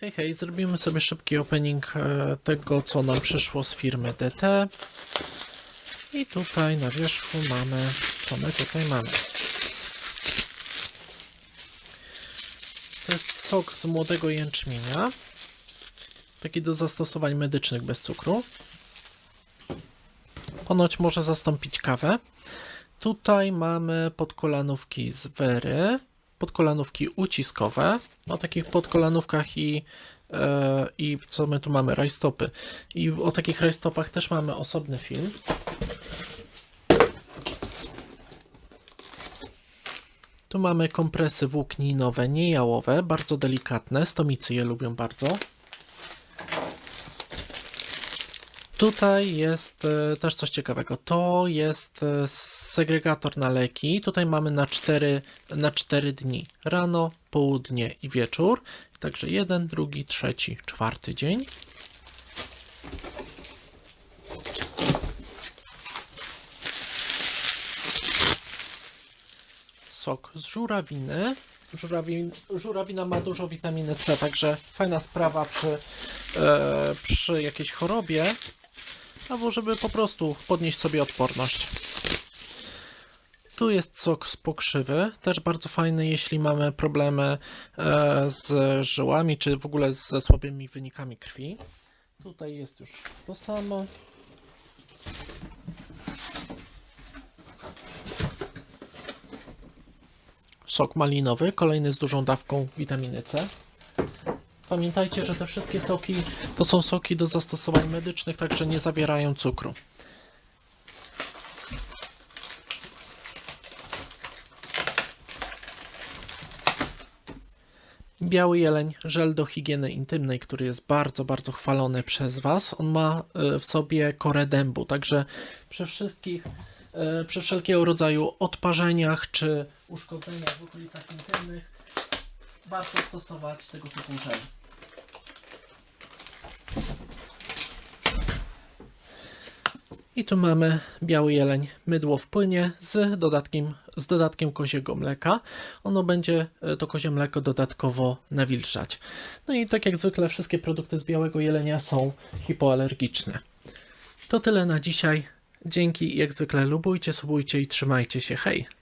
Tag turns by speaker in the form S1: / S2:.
S1: Hej, hej, zrobimy sobie szybki opening e, tego, co nam przyszło z firmy DT. I tutaj na wierzchu mamy, co my tutaj mamy. To jest sok z młodego jęczmienia. Taki do zastosowań medycznych bez cukru. Ponoć może zastąpić kawę. Tutaj mamy podkolanówki z Wery, podkolanówki uciskowe. O takich podkolanówkach i, e, i co my tu mamy? Rajstopy. I o takich rajstopach też mamy osobny film. Tu mamy kompresy włókninowe, niejałowe, bardzo delikatne. Stomicy je lubią bardzo. Tutaj jest e, też coś ciekawego. To jest e, segregator na leki. Tutaj mamy na 4, na 4 dni. Rano, południe i wieczór. Także jeden, drugi, trzeci, czwarty dzień. Sok z żurawiny. Żurawin, żurawina ma dużo witaminy C, także fajna sprawa przy, e, przy jakiejś chorobie albo żeby po prostu podnieść sobie odporność. Tu jest sok z pokrzywy, też bardzo fajny, jeśli mamy problemy e, z żyłami, czy w ogóle ze słabymi wynikami krwi. Tutaj jest już to samo. Sok malinowy, kolejny z dużą dawką witaminy C. Pamiętajcie, że te wszystkie soki to są soki do zastosowań medycznych, także nie zawierają cukru. Biały jeleń, żel do higieny intymnej, który jest bardzo, bardzo chwalony przez Was. On ma e, w sobie korę dębu, także przy wszystkich, e, przy wszelkiego rodzaju odparzeniach czy uszkodzeniach w okolicach intymnych warto stosować tego typu żel. I tu mamy biały jeleń, mydło w płynie z dodatkiem, z dodatkiem koziego mleka. Ono będzie e, to kozie mleko dodatkowo nawilżać. No i tak jak zwykle wszystkie produkty z białego jelenia są hipoalergiczne. To tyle na dzisiaj. Dzięki, jak zwykle lubujcie, subujcie i trzymajcie się. Hej!